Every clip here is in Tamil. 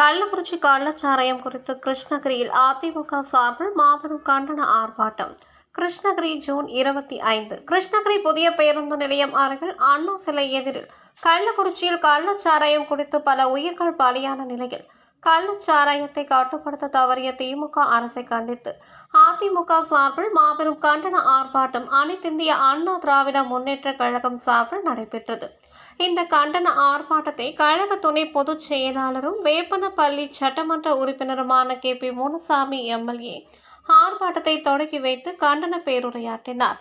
கள்ளக்குறிச்சி கள்ளச்சாராயம் குறித்து கிருஷ்ணகிரியில் அதிமுக சார்பில் மாபெரும் கண்டன ஆர்ப்பாட்டம். கிருஷ்ணகிரி ஜூன் இருபத்தி ஐந்து. கிருஷ்ணகிரி புதிய பேருந்து நிலையம் அருகில் அண்ணா சிலை எதிரில். கள்ளக்குறிச்சியில் கள்ளச்சாராயம் குறித்து பல உயிர்கள் பலியான நிலையில் கள்ளச்சாராயத்தை கட்டுப்படுத்த தவறிய திமுக அரசை கண்டித்து அதிமுக சார்பில் மாபெரும் கண்டன ஆர்ப்பாட்டம் அனைத்திந்திய அண்ணா திராவிட முன்னேற்ற கழகம் சார்பில் நடைபெற்றது. இந்த கண்டன ஆர்ப்பாட்டத்தை கழக துணை பொதுச் செயலாளரும் வேப்பனப்பள்ளி சட்டமன்ற உறுப்பினருமான கே பி முனுசாமி எம்எல்ஏ ஆர்ப்பாட்டத்தை தொடங்கி வைத்து கண்டன பேருரையாற்றினார்.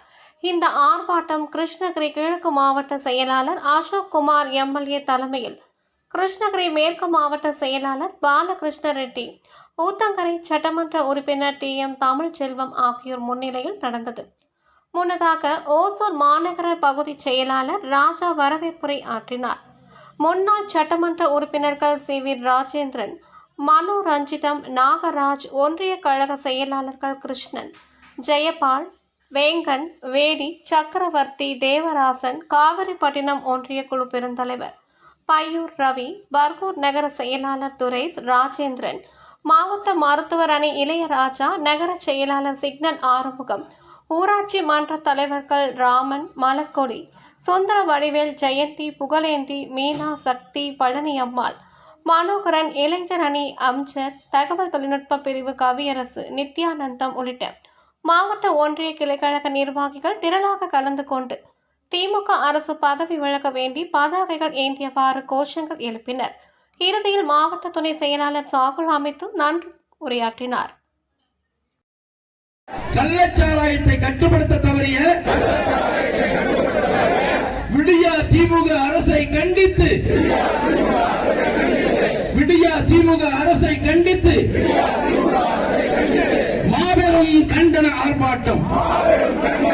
இந்த ஆர்ப்பாட்டம் கிருஷ்ணகிரி கிழக்கு மாவட்ட செயலாளர் அசோக் குமார் எம்எல்ஏ தலைமையில் கிருஷ்ணகிரி மேற்கு மாவட்ட செயலாளர் பாலகிருஷ்ண ரெட்டி ஊத்தங்கரை சட்டமன்ற உறுப்பினர் டி. எம். தமிழ்ச்செல்வம் ஆகியோர் முன்னிலையில் நடந்தது. முன்னதாக ஓசூர் மாநகர பகுதி செயலாளர் ராஜா வரவேற்புரை ஆற்றினார். முன்னாள் சட்டமன்ற உறுப்பினர்கள் சி. வி. ராஜேந்திரன் மனு ரஞ்சிதம் நாகராஜ் ஒன்றிய கழக செயலாளர்கள் கிருஷ்ணன் ஜெயபால் வேங்கன் வேடி சக்கரவர்த்தி தேவராசன் காவிரிப்பட்டினம் ஒன்றிய குழு பெருந்தலைவர் பையூர் ரவி பர்கூர் நகர செயலாளர் துரைஸ் ராஜேந்திரன் மாவட்ட மருத்துவர் அணி இளையராஜா நகர செயலாளர் சிக்னல் ஆறுமுகம் ஊராட்சி மன்ற தலைவர்கள் ராமன் மலர்கொடி சுந்தர வடிவேல் ஜெயந்தி புகழேந்தி மீனா சக்தி பழனி அம்மாள் மனோகரன் இளைஞர் அணி அம்சர் தகவல் தொழில்நுட்ப பிரிவு கவியரசு நித்யானந்தம் உள்ளிட்ட மாவட்ட ஒன்றிய கிளைக்கழக நிர்வாகிகள் திரளாக கலந்து கொண்டு திமுக அரசு பதவி விலக வேண்டி பதாகைகள் ஏந்தியவாறு கோஷங்கள் எழுப்பினர். இறுதியில் மாவட்ட துணை செயலாளர் சாகுல் அமைத்து நன்றி உரையாற்றினார். கள்ளச்சாராயத்தை கட்டுப்படுத்த தவறிய விடியா திமுக அரசை கண்டித்து விடியா திமுக அரசை கண்டித்து மாபெரும் கண்டன ஆர்ப்பாட்டம்.